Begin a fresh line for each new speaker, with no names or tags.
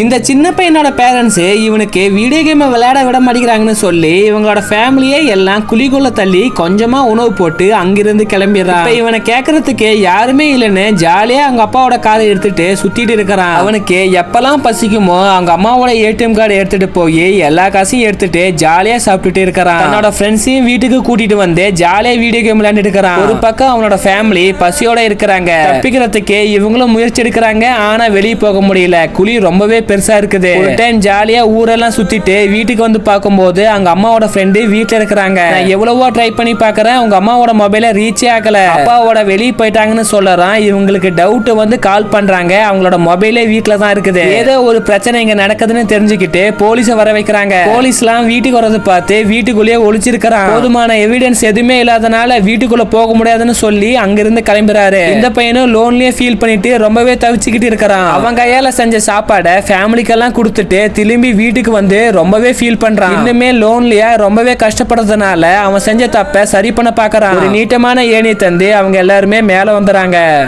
இந்த சின்ன பையனோட பேரண்ட்ஸு இவனுக்கு வீடியோ கேமை விளையாட விட மாட்டேங்கிறாங்கன்னு சொல்லி இவங்களோட ஃபேமிலியே எல்லாம் குழிக்குள்ள தள்ளி கொஞ்சமா உணவு போட்டு அங்கிருந்து கிளம்பிடுறான். இவனை கேட்கறதுக்கு யாருமே இல்லைன்னு ஜாலியா அவங்க அப்பாவோட காரை எடுத்துட்டு சுத்திட்டு இருக்கிறான். அவனுக்கு எப்பெல்லாம் பசிக்குமோ அவங்க அம்மாவோட ஏடிஎம் கார்டு எடுத்துட்டு போய் எல்லா காசையும் எடுத்துட்டு ஜாலியா சாப்பிட்டுட்டு இருக்கிறான். தன்னோட ஃப்ரெண்ட்ஸையும் வீட்டுக்கு கூட்டிட்டு வந்து ஜாலியா வீடியோ கேம் விளையாண்டு இருக்கிறான். ஒரு பக்கம் அவனோட ஃபேமிலி பசியோட இருக்கிறாங்க. தப்பிக்கிறதுக்கு இவங்களும் முயற்சி எடுக்கிறாங்க. ஆனா வெளியே போக முடியல. குழி ரொம்பவே பெருசா இருக்குது. ஒரு டைம் ஜாலியா ஊரெல்லாம் சுத்திட்டு வீட்டுக்கு வந்து பார்க்கும்போது அவங்க அம்மாவோட ஃப்ரெண்டு வீட்டுல இருக்கிறாங்க. நான் எவ்வளவோ ட்ரை பண்ணி பார்க்குறேன். உங்க அம்மாவோட மொபைல ரீச்சே ஆகல. அப்பாவோட வெளியே போயிட்டாங்கன்னு சொல்லறான். இவங்களுக்கு டவுட் வந்து கால் பண்றாங்க. அவங்களோட மொபைலே வீட்டுல தான் இருக்குது. ஏதோ ஒரு பிரச்சனை இங்க நடக்குதுன்னு தெரிஞ்சுக்கிட்டு போலீஸ வர வைக்கிறாங்க. போலீஸ்லாம் வீட்டுக்கு வரது பார்த்து வீட்டுக்குள்ளேயே ஒளிச்சிருக்கிறான். போதுமான எவிடன்ஸ் எதுவுமே இல்லாதனால வீட்டுக்குள்ள போக முடியாதுன்னு சொல்லி அங்கிருந்து கிளம்புறாரு. இந்த பையனும் லோன்லயே ஃபீல் பண்ணிட்டு ரொம்பவே தவிச்சுக்கிட்டு இருக்கிறான். அவன் கையால செஞ்ச சாப்பாடை ஃபேமிலிக்கெல்லாம் கொடுத்துட்டு திரும்பி வீட்டுக்கு வந்து ரொம்பவே ஃபீல் பண்றான். இன்னுமே லோன்லியா ரொம்பவே கஷ்டப்படுறதுனால அவன் செஞ்ச தப்ப சரி பண்ண பாக்குறான். நீட்டமான ஏணி தந்து அவங்க எல்லாருமே மேல வந்துறாங்க.